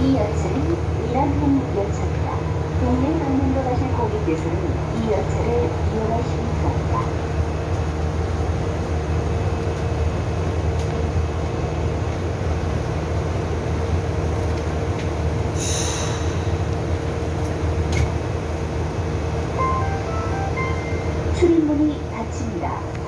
이 열차는 이란행 열차입니다. 동행 강릉로 가실 고객께서는 이 열차를 이용하시기 바랍니다. 출입문이 닫힙니다.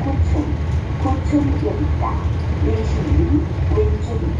고층, 고층 지역입니다. 내시는 왼쪽입니다.